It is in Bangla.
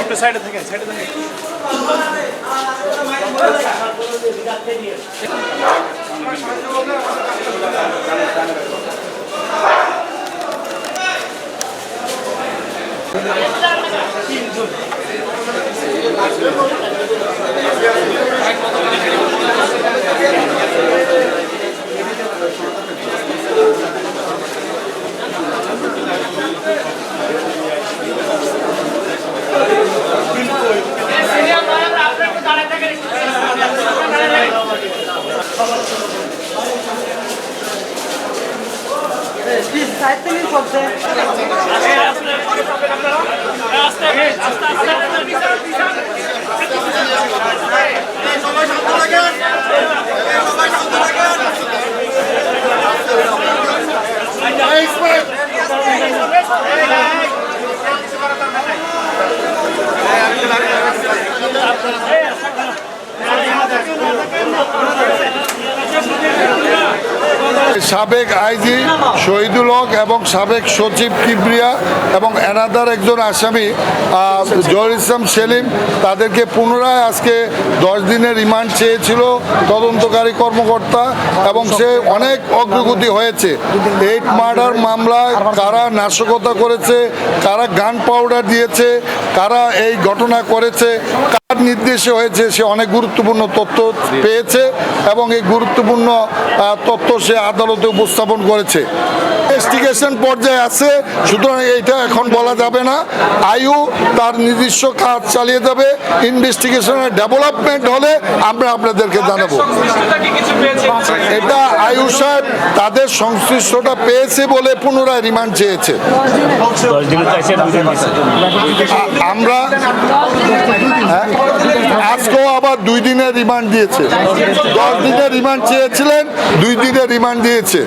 একটু সাইডে থাকেন সাইডে থাকেন সাবেক আইজি শহীদুল হক এবং সাবেক সচিব কিবরিয়া এবং এনাদার একজন আসামি জহুর ইসলাম সেলিম, তাদেরকে পুনরায় আজকে দশ দিনের রিমান্ড চেয়েছিল তদন্তকারী কর্মকর্তা এবং সে অনেক অগ্রগতি হয়েছে। এইট মার্ডার মামলায় কারা নাশকতা করেছে, কারা গান পাউডার দিয়েছে, কারা এই ঘটনা করেছে, কার নির্দেশে হয়েছে, সে অনেক গুরুত্বপূর্ণ তথ্য পেয়েছে এবং এই গুরুত্বপূর্ণ তথ্য সে আদালতে উপস্থাপন করেছে। ইনভেস্টিগেশন পর্যায়ে আছে সুতরাং এইটা এখন বলা যাবে না। আয়ু তার নিজস্ব কাজ চালিয়ে যাবে। ইনভেস্টিগেশনের ডেভেলপমেন্ট হলে আমরা আপনাদেরকে জানাব। এটা আয়ু সাহেব তাদের সংশ্লিষ্টটা পেয়েছে বলে পুনরায় রিমান্ড চেয়েছে। আমরা হ্যাঁ, আজকেও আবার দুই দিনের রিমান্ড দিয়েছে। দশ দিনের রিমান্ড চেয়েছিলেন দুই দিনের রিমান্ড দিয়েছে।